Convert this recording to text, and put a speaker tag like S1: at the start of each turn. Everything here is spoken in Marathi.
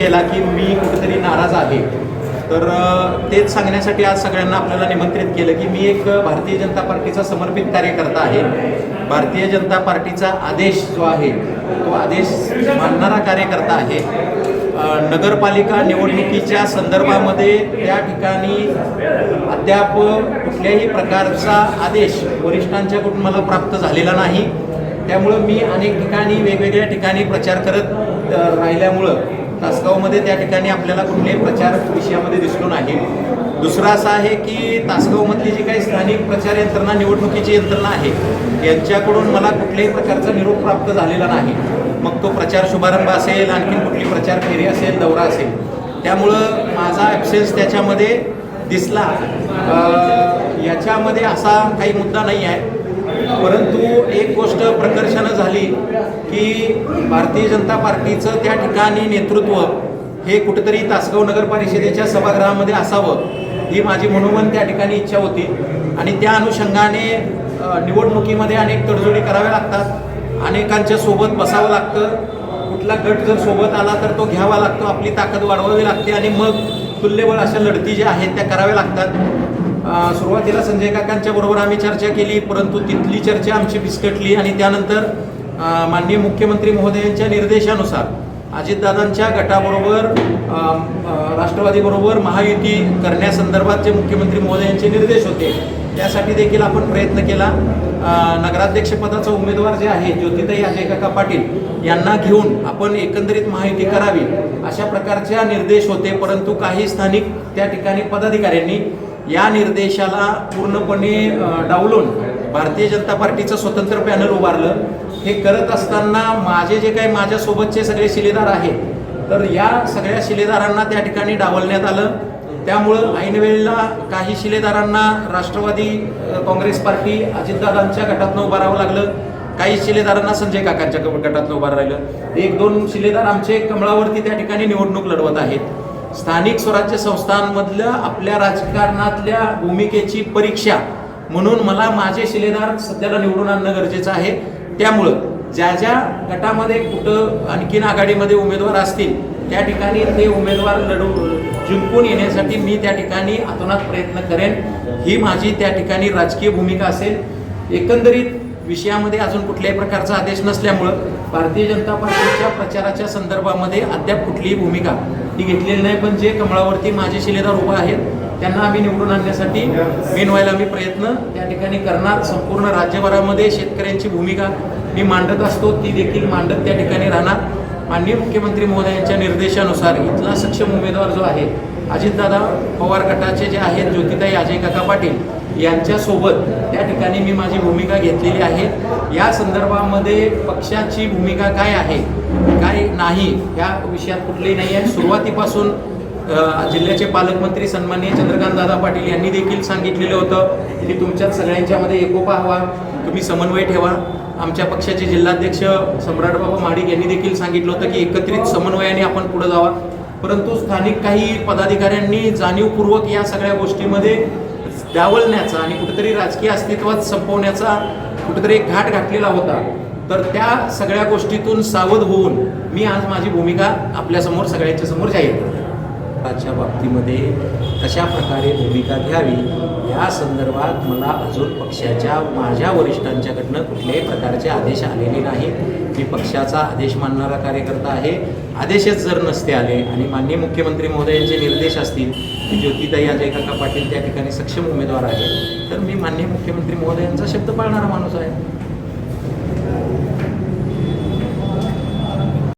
S1: केला की मी कुठेतरी नाराज आहे. तर तेच सांगण्यासाठी आज सगळ्यांना आपल्याला निमंत्रित केलं की मी एक भारतीय जनता पार्टीचा समर्पित कार्यकर्ता आहे. भारतीय जनता पार्टीचा आदेश जो आहे तो आदेश मानणारा कार्यकर्ता आहे. नगरपालिका निवडणुकीच्या संदर्भामध्ये त्या ठिकाणी अद्याप कुठल्याही प्रकारचा आदेश वरिष्ठांच्याकडून मला प्राप्त झालेला नाही. त्यामुळं मी अनेक ठिकाणी वेगवेगळ्या ठिकाणी प्रचार करत राहिल्यामुळं तासगावमध्ये त्या ठिकाणी आपल्याला कुठल्याही प्रचार विषयामध्ये दिसलो नाही. दुसरं असं आहे की तासगावमधली जी काही स्थानिक प्रचार यंत्रणा निवडणुकीची यंत्रणा आहे यांच्याकडून मला कुठल्याही प्रकारचा निरोप प्राप्त झालेला नाही. मग तो प्रचार शुभारंभ असेल आणखीन कुठली प्रचार फेरी असेल दौरा असेल त्यामुळं माझा ॲब्सेन्स त्याच्यामध्ये दिसला. याच्यामध्ये असा काही मुद्दा नाही आहे. परंतु एक गोष्ट प्रकर्षानं की भारतीय जनता पार्टीचं त्या ठिकाणी नेतृत्व हे कुठेतरी तासगाव नगर परिषदेच्या सभागृहामध्ये असावं ही माझी मनोमन त्या ठिकाणी इच्छा होती. आणि त्या अनुषंगाने निवडणुकीमध्ये अनेक तडजोडी कराव्या लागतात. अनेकांच्या सोबत बसावं लागतं. कुठला गट जर सोबत आला तर तो घ्यावा लागतो आपली ताकद वाढवावी लागते आणि मग तुल्यबळ अशा लढती ज्या आहेत त्या कराव्या लागतात. सुरुवातीला संजय काकांच्या बरोबर आम्ही चर्चा केली परंतु तिथली चर्चा आमची बिस्कटली आणि त्यानंतर माननीय मुख्यमंत्री महोदयांच्या निर्देशानुसार अजितदादांच्या गटाबरोबर राष्ट्रवादीबरोबर महायुती करण्यासंदर्भात जे मुख्यमंत्री महोदयांचे निर्देश होते त्यासाठी देखील आपण प्रयत्न केला. नगराध्यक्षपदाचा उमेदवार जे आहे ज्योतिताई अजय काका पाटील यांना घेऊन आपण एकंदरीत माहिती करावी अशा प्रकारच्या निर्देश होते परंतु काही स्थानिक त्या ठिकाणी पदाधिकाऱ्यांनी या निर्देशाला पूर्णपणे डावलून भारतीय जनता पार्टीचं स्वतंत्र पॅनल उभारलं. हे करत असताना माझे जे काही माझ्यासोबतचे सगळे शिलेदार आहेत तर या सगळ्या शिलेदारांना त्या ठिकाणी डावलण्यात आलं. त्यामुळं ऐनवेळेला काही शिलेदारांना राष्ट्रवादी काँग्रेस पार्टी अजितदादांच्या गटातनं उभं राहावं लागलं. काही शिलेदारांना संजय काकांच्या गटातनं उभं राहिलं एक दोन शिलेदार आमचे कमळावरती त्या ठिकाणी निवडणूक लढवत आहेत. स्थानिक स्वराज्य संस्थांमधल्या आपल्या राजकारणातल्या भूमिकेची परीक्षा म्हणून मला माझे शिलेदार सध्याला निवडून आणणं गरजेचं आहे. त्यामुळं ज्या ज्या गटामध्ये कुठं आणखीन आघाडीमध्ये उमेदवार असतील त्या ठिकाणी ते उमेदवार लढू जिंकून येण्यासाठी मी त्या ठिकाणी अतोनात प्रयत्न करेन. ही माझी त्या ठिकाणी राजकीय भूमिका असेल. एकंदरीत विषयामध्ये अजून कुठल्याही प्रकारचा आदेश नसल्यामुळं भारतीय जनता पार्टीच्या प्रचाराच्या संदर्भामध्ये अद्याप कुठलीही भूमिका ती घेतलेली नाही. पण जे कमळावरती माझे शिलेदार उभा आहेत त्यांना आम्ही निवडून आणण्यासाठी मेन व्हायला आम्ही प्रयत्न त्या ठिकाणी करणार. संपूर्ण राज्यभरामध्ये शेतकऱ्यांची भूमिका मी मांडत असतो ती देखील मांडत त्या ठिकाणी राहणार. माननीय मुख्यमंत्री महोदयांच्या निर्देशानुसार इथला सक्षम उमेदवार जो आहे अजितदादा पवार गटाचे जे आहेत ज्योतिताई अजय काका पाटील यांच्यासोबत त्या ठिकाणी मी माझी भूमिका घेतलेली आहे. या संदर्भामध्ये पक्षाची भूमिका काय आहे काय नाही या विषयात कुठलीही नाही आहे. सुरुवातीपासून जिल्ह्याचे पालकमंत्री सन्माननीय चंद्रकांत दादा पाटील यांनी देखील सांगितलेलं होतं की तुमच्यात सगळ्यांच्यामध्ये एकोपा हवा तुम्ही समन्वय ठेवा. आमच्या पक्षाचे जिल्हाध्यक्ष सम्राटबाबा महाडिक यांनी देखील सांगितलं होतं की एकत्रित समन्वयाने आपण पुढे जावा. परंतु स्थानिक काही पदाधिकाऱ्यांनी जाणीवपूर्वक या सगळ्या गोष्टीमध्ये डावलण्याचा आणि कुठेतरी राजकीय अस्तित्वात संपवण्याचा कुठेतरी एक घाट घातलेला होता. तर त्या सगळ्या गोष्टीतून सावध होऊन मी आज माझी भूमिका आपल्यासमोर सगळ्यांच्या समोर जाहीर करतो. च्या बाबतीमध्ये कशा प्रकारे भूमिका घ्यावी या संदर्भात मला अजून पक्षाच्या माझ्या वरिष्ठांच्याकडनं कुठल्याही प्रकारचे आदेश आलेले नाहीत. मी पक्षाचा आदेश मानणारा कार्यकर्ता आहे. आदेशच जर नसते आले आणि माननीय मुख्यमंत्री महोदयांचे निर्देश असतील की ज्योतिताई अजय काका पाटील त्या ठिकाणी सक्षम उमेदवार आहेत तर मी माननीय मुख्यमंत्री महोदयांचा शब्द पाळणारा माणूस आहे.